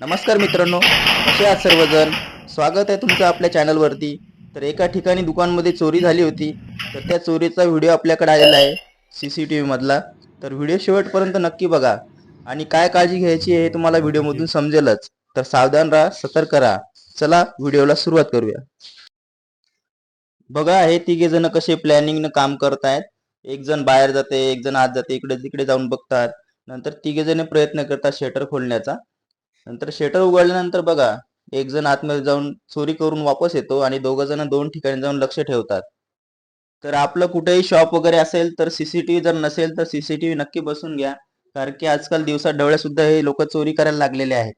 नमस्कार मित्रांनो कसे आहात सर्वजण? स्वागत आहे तुमचं आपल्या चॅनलवरती. तर एका ठिकाणी दुकानमध्ये चोरी झाली होती तर त्या चोरीचा व्हिडिओ आपल्याकडे आलेला आहे सी सी टी व्हीमधला तर व्हिडिओ शेवटपर्यंत नक्की बघा. आणि काय काळजी घ्यायची आहे हे तुम्हाला व्हिडिओमधून समजेलच. तर सावधान राहा सतर्क राहा. चला व्हिडिओला सुरुवात करूया. बघा हे तिघे जण कसे प्लॅनिंगनं काम करतायत. एक जण बाहेर जाते एक जण आत जाते इकडे तिकडे जाऊन बघतात. नंतर तिघे जण प्रयत्न करतात शटर खोलण्याचा. नंतर शटर उघडल्यानंतर बघा एक जण आतमध्ये जाऊन चोरी करून वापस येतो आणि दोघ जण दोन ठिकाणी जाऊन लक्ष ठेवतात. तर आपलं कुठेही शॉप वगैरे असेल तर सीसीटीव्ही जर नसेल तर सीसीटीव्ही नक्की बसून घ्या. कारण की आजकाल दिवसात डवळ्या सुद्धा हे लोक चोरी करायला लागलेले आहेत.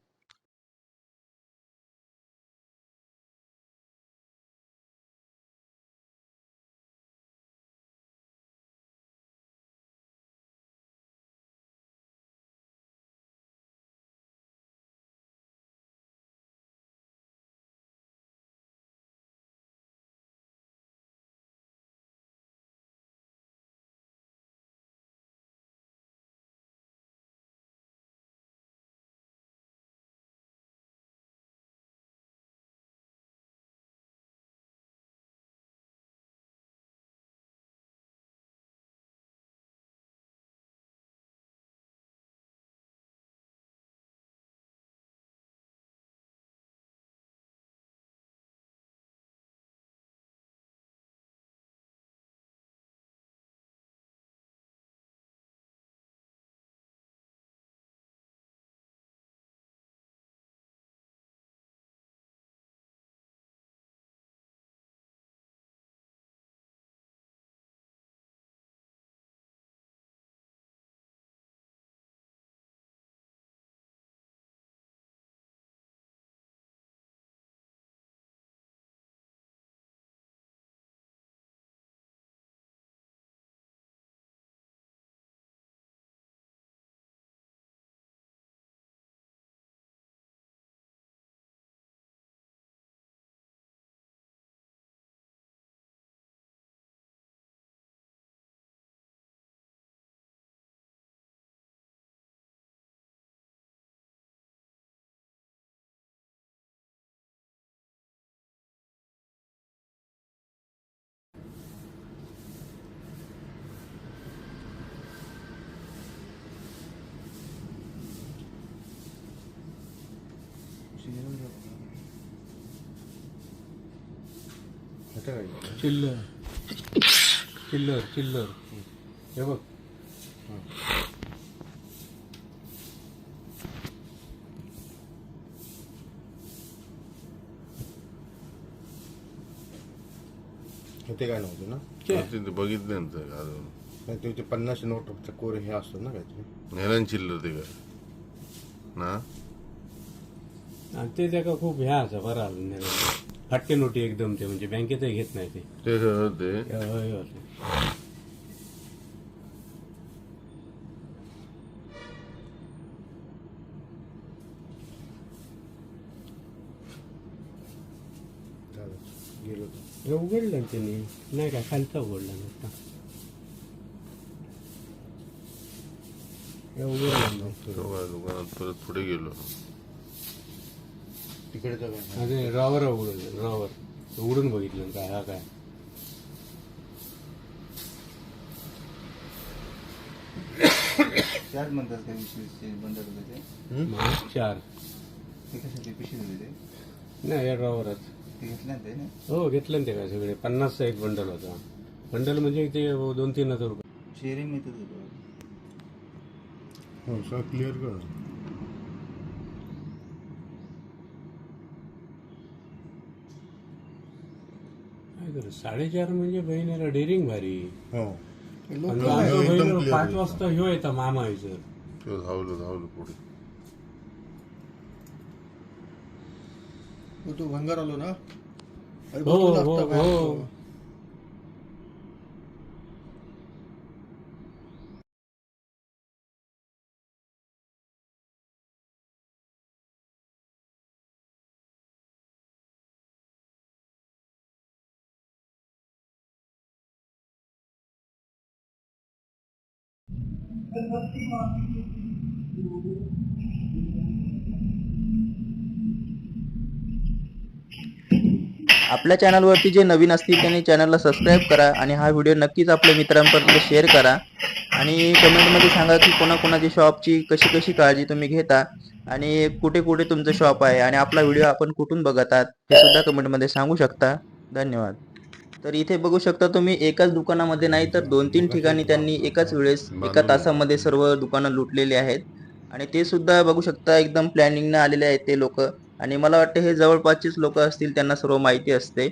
चिल्लर. चिल्लर चिल्लर. हे बघ. ते काय नव्हतं ना? तिथे बघितलं ना ते अजून. नाही ते ते पन्नास नोटचा कोर हे असतो ना काहीतरी. नेलन चिल्लर ते काय ना? आणि ते त्याका खूप ह्या असं बरं आलं हट्टे नोटी एकदम ते म्हणजे बँकेतही घेत नाही ते ते खरं ते होय, होय. झालं. गेलो होतो हे उघडलं ना त्यांनी नाही का खालचा उघडला नसता हे उघडलं ना. तेव्हा दुकानात परत पुढे गेलो तिकडे तर काय? अरे रॉवर उघडून बघितलं काय हा काय. चार म्हणतात का बंदर होते ते? मग चार. ते कशाचे? पिशवी होते ते? नाही या ड्रॉवरच ते घेतलं ना ते ना? हो घेतलं ना ते काय सगळे. पन्नासचा एक बंडल होता. बंडल म्हणजे ते दोन तीन हजार रुपये. शेअरिंग मिळत होतं. हो सगळं क्लिअर कर. काय साडेचार म्हणजे बहिणीला डेअरिंग भारी हो आणि हो, आमच्या एकदम बहिणीला clear पाच. वाजता ह्यो येता मामा यायचं ते धावलो धावलो पुढे हो, तू भंगार आलो ना अरे हो, हो, लागतं बाहेर. हो. आपल्या चॅनलवरती जे नवीन असतील त्यांनी चॅनलला सबस्क्राईब करा आणि हा व्हिडिओ नक्कीच आपल्या मित्रांपर्यंत शेअर करा. आणि कमेंटमध्ये सांगा की कोणाकोणाची शॉपची कशी कशी काळजी तुम्ही घेता आणि कुठे कुठे तुमचं शॉप आहे आणि आपला व्हिडिओ आपण कुठून बघतात ते सुद्धा कमेंटमध्ये सांगू शकता. धन्यवाद. तर इथे बघू शकता तुम्ही एकाच दुकानामध्ये नाही तर दोन तीन ठिकाणी त्यांनी एकाच वेळेस एका तासामध्ये सर्व दुकानं लुटलेली आहेत. आणि ते सुद्धा बघू शकता एकदम प्लॅनिंगनं आलेले आहेत ते लोक. आणि मला वाटतं हे जवळपासचेच लोक असतील त्यांना सर्व माहिती असते.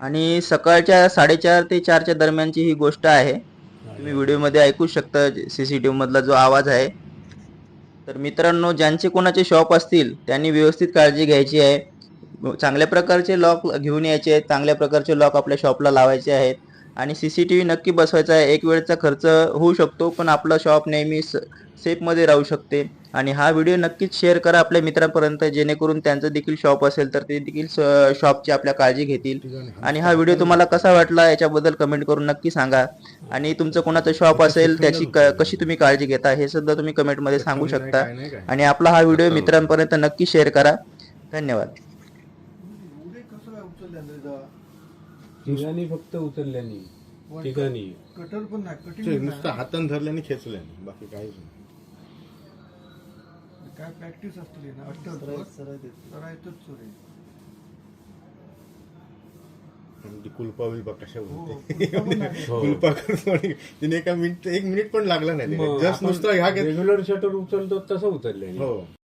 आणि सकाळच्या साडेचार ते चारच्या दरम्यानची ही गोष्ट आहे. तुम्ही व्हिडिओमध्ये ऐकू शकता सी सी टी मधला जो आवाज आहे. तर मित्रांनो ज्यांचे कोणाचे शॉप असतील त्यांनी व्यवस्थित काळजी घ्यायची आहे. चांगल्या प्रकारचे लॉक घेऊन यायचे आहेत चांगल्या प्रकारचे लॉक आपल्या शॉपला लावायचे आहेत. आणि सी सी टी व्ही नक्की बसवायचा आहे एक वेळचा खर्च होऊ शकतो पण आपलं शॉप नेहमी स सेफमध्ये राहू शकते. आणि हा व्हिडिओ नक्कीच शेअर करा आपल्या मित्रांपर्यंत जेणेकरून त्यांचं देखील शॉप असेल तर ते देखील शॉपची आपल्या काळजी घेतील. आणि हा व्हिडिओ तुम्हाला कसा वाटला याच्याबद्दल कमेंट करून नक्की सांगा. आणि तुमचं कोणाचं शॉप असेल त्याची कशी तुम्ही काळजी घेता हे सुद्धा तुम्ही कमेंटमध्ये सांगू शकता. आणि आपला हा व्हिडिओ मित्रांपर्यंत नक्की शेअर करा. धन्यवाद. तिघांनी फक्त उचलल्यानी तिघांनी. कटर पण नाही ते कटिंग नुसतं हातानं धरल्याने खेचल्याने बाकी काहीच नाही. काय प्रॅक्टिस असतली ना? सरायतच चोरी आणि ती कुलपा बिलपा कशा हो बोलते? कुलपा पण. हो. कुलपा करून आणि तिने एका मिनिट एक मिनिट पण लागला नाही जस्ट नुसतं ह्या घेत रेग्युलर शटर उचलतो तसं उचलल्यानी. हो.